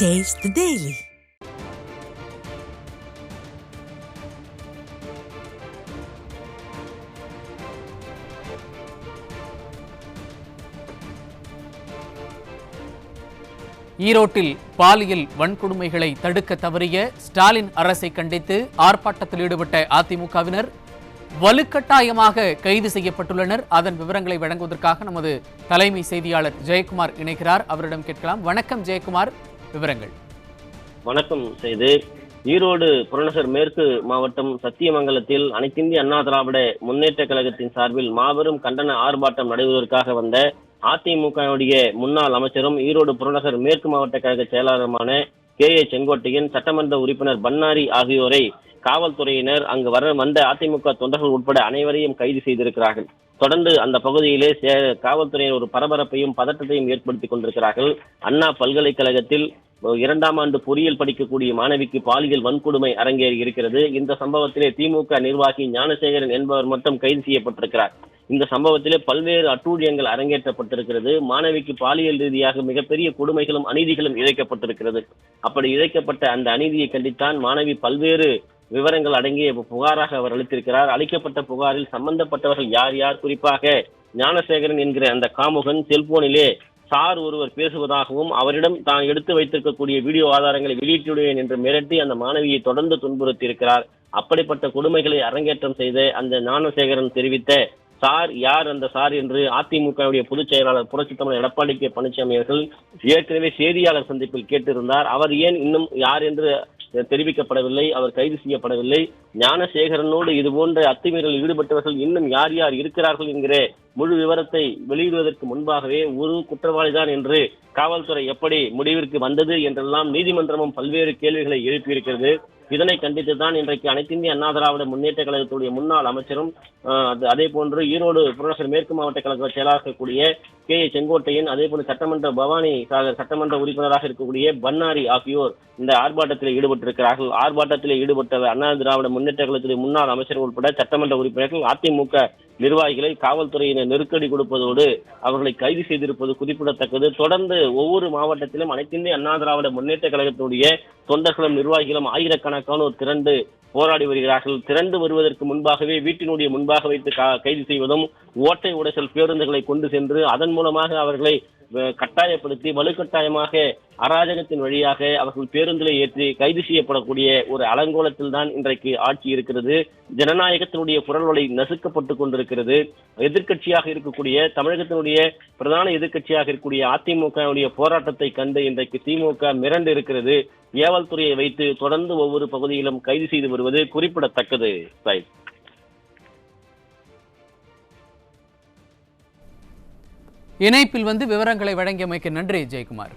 Taste the Daily. ஈரோட்டில் பாலியல் வன்கொடுமைகளை தடுக்க தவறிய ஸ்டாலின் அரசை கண்டித்து ஆர்ப்பாட்டத்தில் ஈடுபட்ட அதிமுகவினர் வலுக்கட்டாயமாக கைது செய்யப்பட்டுள்ளனர். அதன் விவரங்களை வழங்குவதற்காக நமது தலைமை செய்தியாளர் ஜெயக்குமார் இணைகிறார். அவரிடம் கேட்கலாம். வணக்கம் ஜெயக்குமார். விவரங்கள். வணக்கம் செய்து. ஈரோடு புறநகர் மேற்கு மாவட்டம் சத்தியமங்கலத்தில் அனைத்திந்திய அண்ணா திராவிட முன்னேற்ற கழகத்தின் சார்பில் மாபெரும் கண்டன ஆர்ப்பாட்டம் நடைபெறுவதற்காக வந்த அதிமுகவுடைய முன்னாள் அமைச்சரும் ஈரோடு புறநகர் மேற்கு மாவட்ட கழக செயலாளருமான கே ஏ செங்கோட்டையன் சட்டமன்ற உறுப்பினர் பன்னாரி ஆகியோரை காவல்துறையினர் அங்கு வர வந்த அதிமுக தொண்டர்கள் உட்பட அனைவரையும் கைது செய்திருக்கிறார்கள். தொடர்ந்து அந்த பகுதியிலே சே- காவல்துறையினர் ஒரு பரபரப்பையும் பதட்டத்தையும் ஏற்படுத்தி கொண்டிருக்கிறார்கள். அண்ணா பல்கலைக்கழகத்தில் இரண்டாம் ஆண்டு பொறியியல் படிக்கக்கூடிய மாணவிக்கு பாலியல் வன்கொடுமை அரங்கேறி இருக்கிறது. இந்த சம்பவத்திலே திமுக நிர்வாகி ஞானசேகரன் என்பவர் மட்டும் கைது செய்யப்பட்டிருக்கிறார். இந்த சம்பவத்திலே பல்வேறு அட்டூழியங்கள் அரங்கேற்றப்பட்டிருக்கிறது. மாணவிக்கு பாலியல் ரீதியாக மிகப்பெரிய கொடுமைகளும் அநீதிகளும் இழைக்கப்பட்டிருக்கிறது. அப்படி இழைக்கப்பட்ட அந்த அநீதியை கண்டித்தான் மாணவி பல்வேறு விவரங்கள் அடங்கிய புகாராக அவர் அளித்திருக்கிறார். அளிக்கப்பட்ட புகாரில் சம்பந்தப்பட்டவர்கள் யார் யார்? குறிப்பாக ஞானசேகரன் என்கிற அந்த காமுகன் செல்போனிலே சார் ஒருவர் பேசுவதாகவும் அவரிடம் தான் எடுத்து வைத்திருக்கக்கூடிய வீடியோ ஆதாரங்களை வெளியிட்டுவிடுவேன் என்று மிரட்டி அந்த மாணவியை தொடர்ந்து துன்புறுத்தி இருக்கிறார் அப்படிப்பட்ட கொடுமைகளை அரங்கேற்றம் செய்த அந்த ஞானசேகரன் தெரிவித்த சார் யார் அந்த சார் என்று அதிமுகவுடைய பொதுச் செயலாளர் புரட்சி தமிழர் எடப்பாடி கே பழனிசாமி அவர்கள் ஏற்கனவே செய்தியாளர் சந்திப்பில் கேட்டிருந்தார். அவர் ஏன் இன்னும் யார் என்று தெரிவிக்கப்படவில்லை அவர் கைது செய்யப்படவில்லை. ஞானசேகரனோடு இது போன்ற அத்துமீறலில் ஈடுபட்டவர்கள் இன்னும் யார் யார் இருக்கிறார்கள் என்கிற முழு விவரத்தை வெளியிடுவதற்கு முன்பாகவே ஒரு குற்றவாளிதான் என்று காவல்துறை எப்படி முடிவிற்கு வந்தது என்றெல்லாம் நீதிமன்றமும் பல்வேறு கேள்விகளை எழுப்பியிருக்கிறது. இதனை கண்டித்து தான் இன்றைக்கு அனைத்திந்திய அண்ணா திராவிட முன்னேற்ற கழகத்துடைய முன்னாள் அமைச்சரும் அதே போன்று ஈரோடு புறநகர் மேற்கு மாவட்ட கழக செயலாளர் இருக்கக்கூடிய கே. ஏ. செங்கோட்டையன் அதே போன்று சட்டமன்ற பவானி சாகர் சட்டமன்ற உறுப்பினராக இருக்கக்கூடிய பன்னாரி ஆகியோர் இந்த ஆர்ப்பாட்டத்தில் ஈடுபட்டிருக்கிறார்கள். ஆர்ப்பாட்டத்தில் ஈடுபட்ட அண்ணா திராவிட முன்னேற்ற கழகத்துடைய முன்னாள் அமைச்சர் உட்பட சட்டமன்ற உறுப்பினர்கள் அதிமுக நிர்வாகிகளை காவல்துறையினர் நெருக்கடி கொடுப்பதோடு அவர்களை கைது செய்திருப்பது குறிப்பிடத்தக்கது. தொடர்ந்து ஒவ்வொரு மாவட்டத்திலும் அனைத்திந்திய அண்ணா திராவிட முன்னேற்ற கழகத்துடைய தொண்டர்களும் நிர்வாகிகளும் ஆயிரக்கணக்கானோர் திரண்டு போராடி வருகிறார்கள். திரண்டு வருவதற்கு முன்பாகவே வீட்டினுடைய முன்பாக வைத்து கா- கைது செய்வதும் ஓட்டை உடைசல் பேருந்துகளை கொண்டு சென்று அதன் மூலமாக அவர்களை கட்டாயப்படுத்தி வலுக்கட்டாயமாக அராஜகத்தின் வழியாக அவர்கள் பேருந்திலே ஏற்றி கைது செய்யப்படக்கூடிய ஒரு அலங்கோலத்தில் தான் இன்றைக்கு ஆட்சி இருக்கிறது. ஜனநாயகத்தினுடைய குரல்வலை நசுக்கப்பட்டு கொண்டிருக்கிறது. எதிர்க்கட்சியாக இருக்கக்கூடிய தமிழகத்தினுடைய பிரதான எதிர்க்கட்சியாக இருக்கக்கூடிய அதிமுகவுடைய போராட்டத்தை கண்டு இன்றைக்கு திமுக மிரண்டு இருக்கிறது ஏவல் துறையை வைத்து தொடர்ந்து ஒவ்வொரு பகுதியிலும் கைது செய்து வருவது குறிப்பிடத்தக்கது. சாய் இணைப்பில் வந்து விவரங்களை வழங்கியமைக்கு நன்றி ஜெயக்குமார்.